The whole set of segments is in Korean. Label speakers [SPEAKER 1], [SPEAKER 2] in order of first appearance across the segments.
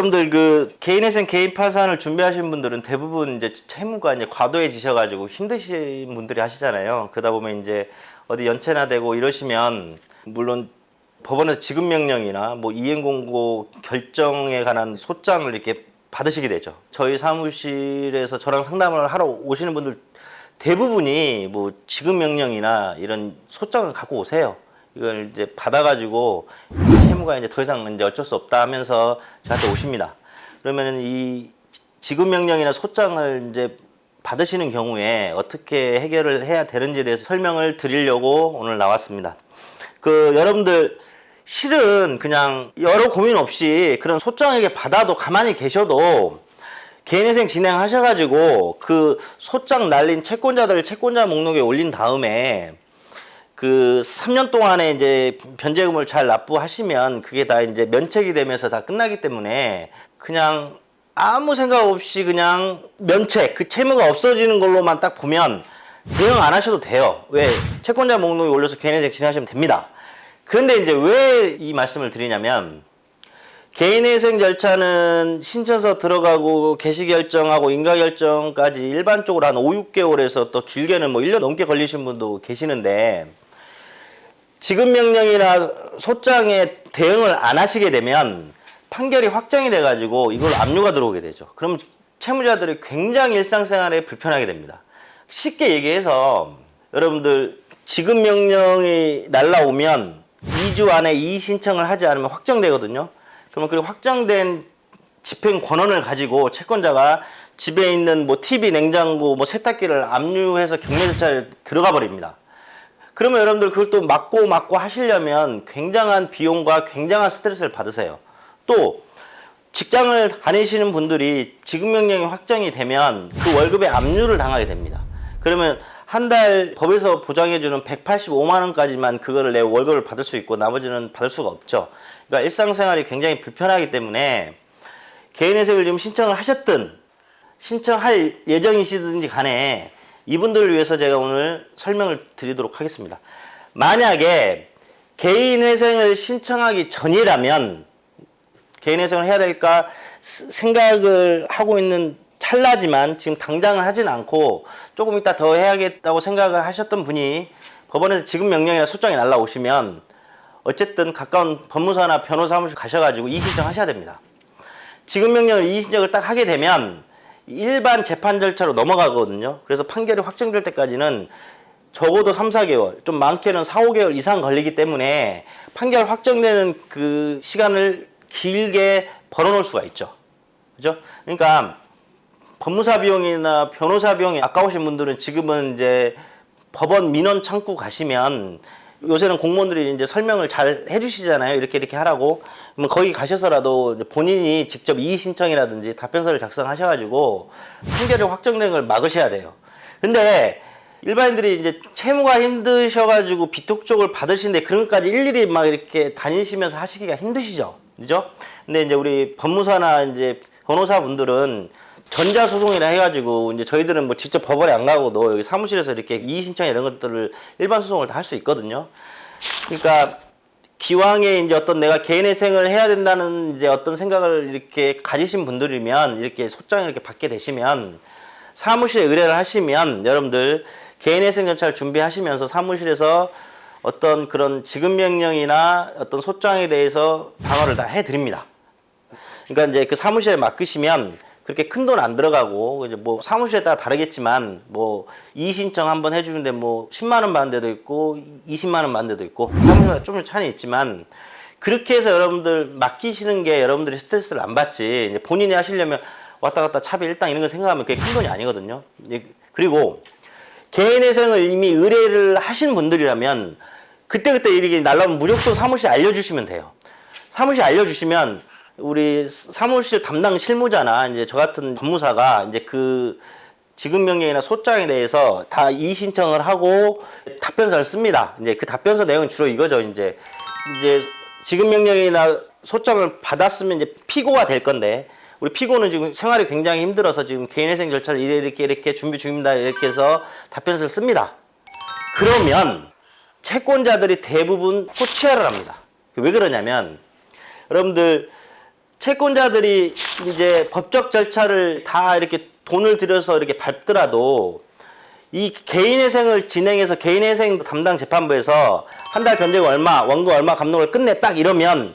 [SPEAKER 1] 여러분들 그 개인회생 개인 파산을 준비하시는 분들은 대부분 이제 채무가 이제 과도해지셔가지고 힘드신 분들이 하시잖아요. 그러다 보면 이제 어디 연체나 되고 이러시면 물론 법원에서 지급 명령이나 뭐 이행 공고 결정에 관한 소장을 이렇게 받으시게 되죠. 저희 사무실에서 저랑 상담을 하러 오시는 분들 대부분이 뭐 지급 명령이나 이런 소장을 갖고 오세요. 이걸 이제 받아가지고 이 채무가 이제 더 이상 이제 어쩔 수 없다 하면서 저한테 오십니다. 그러면은 이 지- 지급 명령이나 소장을 이제 받으시는 경우에 어떻게 해결을 해야 되는지에 대해서 설명을 드리려고 오늘 나왔습니다. 그 여러분들 실은 그냥 여러 고민 없이 그런 소장을 이렇게 받아도 가만히 계셔도 개인회생 진행하셔가지고 그 소장 날린 채권자들을 채권자 목록에 올린 다음에 그 3년 동안에 이제 변제금을 잘 납부하시면 그게 다 이제 면책이 되면서 다 끝나기 때문에 그냥 아무 생각 없이 그냥 면책 그 채무가 없어지는 걸로만 딱 보면 대응 안 하셔도 돼요. 왜 채권자 목록에 올려서 개인회생 진행하시면 됩니다. 그런데 이제 왜 이 말씀을 드리냐면 개인회생 절차는 신청서 들어가고 개시 결정하고 인가 결정까지 일반적으로 한 5, 6개월에서 또 길게는 뭐 1년 넘게 걸리신 분도 계시는데 지급 명령이나 소장에 대응을 안 하시게 되면 판결이 확정이 돼 가지고 이걸 압류가 들어오게 되죠. 그럼 채무자들이 굉장히 일상생활에 불편하게 됩니다. 쉽게 얘기해서 여러분들 지급 명령이 날라오면 2주 안에 이의 신청을 하지 않으면 확정되거든요. 그러면 그 확정된 집행 권한을 가지고 채권자가 집에 있는 뭐 TV, 냉장고, 뭐 세탁기를 압류해서 경매 절차에 들어가 버립니다. 그러면 여러분들 그걸 또 막고 막고 하시려면 굉장한 비용과 굉장한 스트레스를 받으세요. 또 직장을 다니시는 분들이 지급 명령이 확정이 되면 그 월급에 압류를 당하게 됩니다. 그러면 한 달 법에서 보장해주는 185만 원까지만 그거를 내 월급을 받을 수 있고 나머지는 받을 수가 없죠. 그러니까 일상생활이 굉장히 불편하기 때문에 개인회생을 지금 신청을 하셨든 신청할 예정이시든지 간에 이분들을 위해서 제가 오늘 설명을 드리도록 하겠습니다. 만약에 개인회생을 신청하기 전이라면 개인회생을 해야 될까 스- 생각을 하고 있는 찰나지만 지금 당장은 하진 않고 조금 이따 더 해야겠다고 생각을 하셨던 분이 법원에서 지급 명령이나 소장이 날라오시면 어쨌든 가까운 법무사나 변호사 사무실 가셔가지고 이의 신청 하셔야 됩니다. 지급 명령을 이의 신청을 딱 하게 되면 일반 재판 절차로 넘어가거든요. 그래서 판결이 확정될 때까지는 적어도 3, 4개월, 좀 많게는 4, 5개월 이상 걸리기 때문에 판결 확정되는 그 시간을 길게 벌어놓을 수가 있죠. 그죠? 그러니까 법무사 비용이나 변호사 비용이 아까우신 분들은 지금은 이제 법원 민원 창구 가시면 요새는 공무원들이 이제 설명을 잘 해주시잖아요. 이렇게 이렇게 하라고. 그러면 거기 가셔서라도 본인이 직접 이의 신청이라든지 답변서를 작성하셔가지고 판결이 확정된 걸 막으셔야 돼요. 근데 일반인들이 이제 채무가 힘드셔가지고 비톡 쪽을 받으시는데 그런 것까지 일일이 막 이렇게 다니시면서 하시기가 힘드시죠. 그죠? 근데 이제 우리 법무사나 이제 변호사분들은 전자소송이라 해가지고 이제 저희들은 뭐 직접 법원에 안 가고도 여기 사무실에서 이렇게 이의 신청 이런 것들을 일반 소송을 다 할 수 있거든요. 그러니까 기왕에 이제 어떤 내가 개인회생을 해야 된다는 이제 어떤 생각을 이렇게 가지신 분들이면 이렇게 소장을 이렇게 받게 되시면 사무실에 의뢰를 하시면 여러분들 개인회생 절차를 준비하시면서 사무실에서 어떤 그런 지급 명령이나 어떤 소장에 대해서 방어를 다 해드립니다. 그러니까 이제 그 사무실에 맡기시면 그렇게 큰 돈 안 들어가고 이제 뭐 사무실에 따라 다르겠지만 뭐 이의 신청 한번 해주는데 뭐 10만 원 받는 데도 있고 20만 원 받는 데도 있고 사무실마다 좀 차이 있지만 그렇게 해서 여러분들 맡기시는 게 여러분들이 스트레스를 안 받지 본인이 하시려면 왔다 갔다 차비 일당 이런 거 생각하면 그게 큰 돈이 아니거든요. 예, 그리고 개인회생을 이미 의뢰를 하신 분들이라면 그때그때 이렇게 날라오면 무조건 사무실 알려주시면 돼요. 사무실 알려주시면 우리 사무실 담당 실무자나 이제 저 같은 법무사가 이제 그 지급 명령이나 소장에 대해서 다 이의 신청을 하고 답변서를 씁니다. 이제 그 답변서 내용은 주로 이거죠. 이제 이제 지급 명령이나 소장을 받았으면 이제 피고가 될 건데 우리 피고는 지금 생활이 굉장히 힘들어서 지금 개인회생 절차를 이렇게 이렇게, 준비 중입니다. 이렇게 해서 답변서를 씁니다. 그러면 채권자들이 대부분 소취하를 합니다. 왜 그러냐면 여러분들 채권자들이 이제 법적 절차를 다 이렇게 돈을 들여서 이렇게 밟더라도 이 개인회생을 진행해서 개인회생 담당 재판부에서 한 달 변제금 얼마, 원금 얼마 감독을 끝내 딱 이러면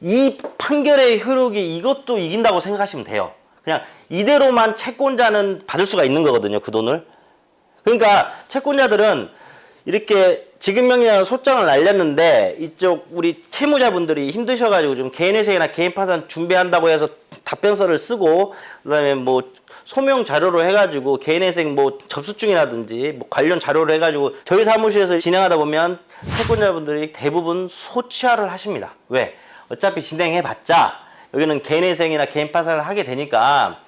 [SPEAKER 1] 이 판결의 효력이 이것도 이긴다고 생각하시면 돼요. 그냥 이대로만 채권자는 받을 수가 있는 거거든요, 그 돈을. 그러니까 채권자들은 이렇게 지급명령이라는 소장을 날렸는데 이쪽 우리 채무자분들이 힘드셔가지고 좀 개인회생이나 개인 파산 준비한다고 해서 답변서를 쓰고 그다음에 뭐 소명 자료로 해가지고 개인회생 뭐 접수증이라든지 뭐 관련 자료로 해가지고 저희 사무실에서 진행하다 보면 채권자분들이 대부분 소취하를 하십니다. 왜? 어차피 진행해봤자 여기는 개인회생이나 개인 파산을 하게 되니까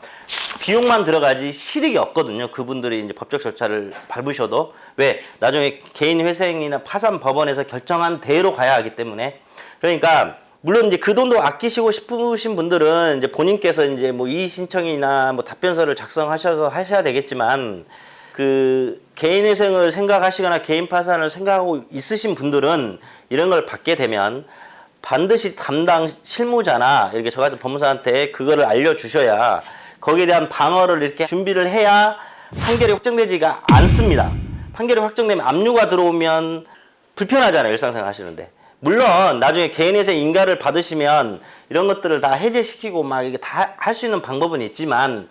[SPEAKER 1] 비용만 들어가지 실익이 없거든요. 그분들이 이제 법적 절차를 밟으셔도. 왜? 나중에 개인 회생이나 파산 법원에서 결정한 대로 가야 하기 때문에. 그러니까 물론 이제 그 돈도 아끼시고 싶으신 분들은 이제 본인께서 이제 뭐 이의 신청이나 뭐 답변서를 작성하셔서 하셔야 되겠지만 그 개인 회생을 생각하시거나 개인 파산을 생각하고 있으신 분들은 이런 걸 받게 되면 반드시 담당 실무자나 이렇게 저 같은 법무사한테 그거를 알려주셔야 거기에 대한 방어를 이렇게 준비를 해야 판결이 확정되지가 않습니다. 판결이 확정되면 압류가 들어오면 불편하잖아요. 일상생활 하시는데. 물론 나중에 개인회생 인가를 받으시면 이런 것들을 다 해제시키고 막 이게 다 할 수 있는 방법은 있지만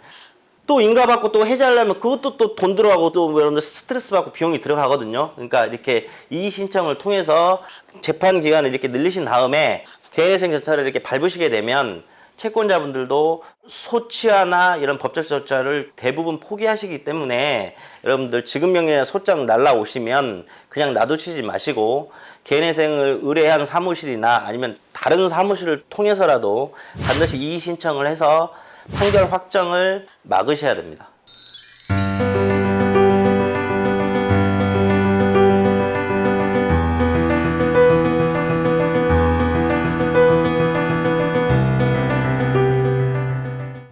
[SPEAKER 1] 또 인가 받고 또 해제하려면 그것도 또 돈 들어가고 또 여러분들 스트레스 받고 비용이 들어가거든요. 그러니까 이렇게 이의 신청을 통해서 재판 기간을 이렇게 늘리신 다음에 개인회생 절차를 이렇게 밟으시게 되면 채권자분들도 소취하나 이런 법적 절차를 대부분 포기하시기 때문에 여러분들 지급명령이나 소장 날라오시면 그냥 놔두시지 마시고 개인회생을 의뢰한 사무실이나 아니면 다른 사무실을 통해서라도 반드시 이의 신청을 해서 판결 확정을 막으셔야 됩니다.